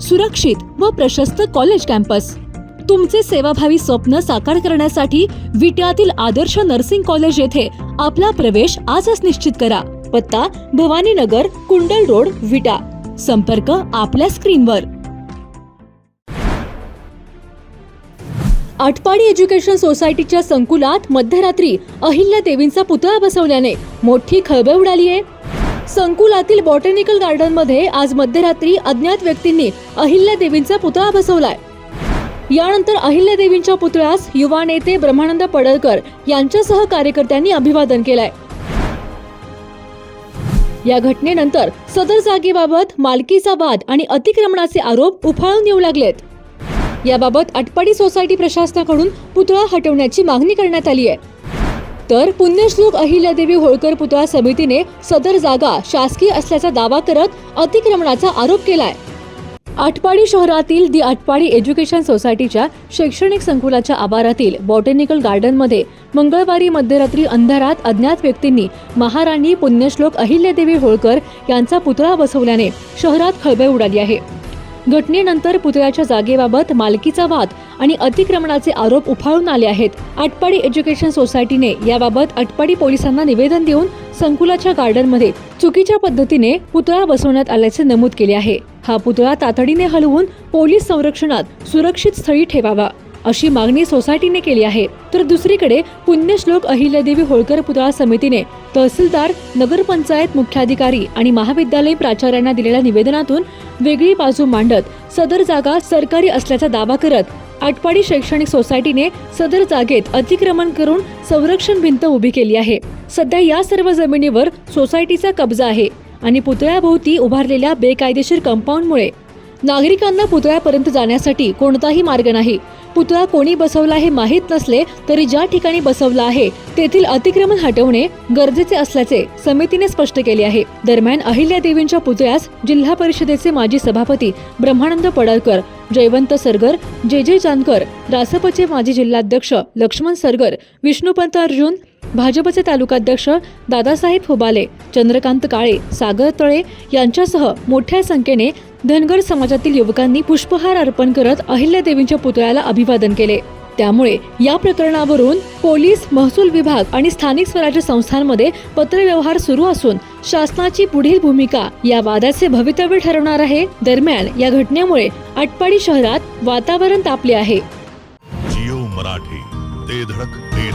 सुरक्षित व प्रशस्त कॉलेज कॅम्पस तुमचे सेवाभावी स्वप्न साकार करण्यासाठी विट्यातील आदर्श नर्सिंग कॉलेज येथे आपला प्रवेश आजच निश्चित करा. पत्ता भवानीनगर कुंडल रोड विटा. संपर्क आपल्या स्क्रीनवर. आटपाडी एज्युकेशन सोसायटीच्या संकुलात मध्यरात्री अहिल्या देवींचा पुतळा बसवल्याने मोठी खळबळ उडाली आहे. संकुलातील बॉटॅनिकल गार्डनमध्ये आज मध्यरात्री अज्ञात व्यक्तींनी अहिल्या देवींचा पुतळा बसवलाय. यानंतर अहिल्या देवींच्या पुतळ्यास युवा नेते ब्रह्मानंद पडळकर यांच्यासह कार्यकर्त्यांनी अभिवादन केलंय. या घटनेनंतर सदर जागेबाबत मालकीचा वाद आणि अतिक्रमणाचे आरोप उफाळून येऊ लागलेत. याबाबत अटपाडी सोसायटी प्रशासनाकडून पुतळा हटवण्याची मागणी करण्यात आली आहे तर पुण्यश्लोक अहिल्यादेवी होळकर पुतळा समितीने सदर जागा शासकीय असल्याचा दावा करत अतिक्रमणाचा आरोप केलाय. आटपाडी शहरातील दि आटपाडी एज्युकेशन सोसायटीच्या शैक्षणिक संकुलाच्या आवारातील बॉटॅनिकल गार्डनमध्ये मंगळवारी मध्यरात्री अंधारात अज्ञात व्यक्तींनी महाराणी पुण्यश्लोक अहिल्यादेवी होळकर यांचा पुतळा बसवल्याने शहरात खळबळ उडाली आहे. घटनेनंतर पुतळ्याच्या जागेबाबत मालकीचा वाद आणि अतिक्रमणाचे आरोप उफाळून आले आहेत. आटपाडी एज्युकेशन सोसायटीने याबाबत आटपाडी पोलिसांना निवेदन देऊन संकुलाच्या गार्डनमध्ये चुकीच्या पद्धतीने पुतळा बसवण्यात आल्याचे नमूद केले आहे. हा पुतळा तातडीने हलवून पोलीस संरक्षणात सुरक्षित स्थळी ठेवावा. अशी मागणी सोसायटीने केली आहे. तर दुसरीकडे पुण्यश्लोक अहिल्यादेवी होळकर पुतळा समितीने तहसीलदार नगरपंचायत मुख्याधिकारी आणि महाविद्यालय प्राचार्यांना दिलेल्या निवेदनातून वेगळी बाजू मांडत सदर जागा सरकारी असल्याचा दावा करत आटपाडी शैक्षणिक सोसायटीने सदर जागेत अतिक्रमण करून संरक्षण भिंत उभी केली आहे. सध्या या सर्व जमिनीवर सोसायटीचा कब्जा आहे आणि पुतळ्याभोवती उभारलेल्या बेकायदेशीर कंपाऊंडमुळे नागरिकांना पुतळ्यापर्यंत जाण्यासाठी कोणताही मार्ग नाही. पुतळा कोणी बसवला हे माहीत नसले तरी ज्या ठिकाणी बसवला आहे तेथील अतिक्रमण हटवणे गरजेचे असल्याचे समितीने स्पष्ट केले आहे. दरम्यान अहिल्या देवींच्या पुतळ्यास जिल्हा परिषदेचे माजी सभापती ब्रह्मानंद पडळकर जयवंत सरगर जे जे जानकर रासपचे माजी जिल्हाध्यक्ष लक्ष्मण सरगर विष्णुपंत अर्जुन भाजपचे तालुकाध्यक्ष दादासाहेब हुबाले चंद्रकांत काळे सागर तळे यांच्यासह मोठ्या संख्येने धनगर समाजातील युवकांनी पुष्पहार अर्पण करत अहिल्यादेवींच्या पुतळ्याला अभिवादन केले. त्यामुळे या प्रकरणावरून पोलीस महसूल विभाग आणि स्थानिक स्वराज्य संस्थांमध्ये पत्रव्यवहार सुरू असून शासनाची पुढील भूमिका या वादाचे भवितव्य ठरवणार आहे. दरम्यान या घटनेमुळे आटपाडी शहरात वातावरण तापले आहे. जिओ मराठी ते धडक ते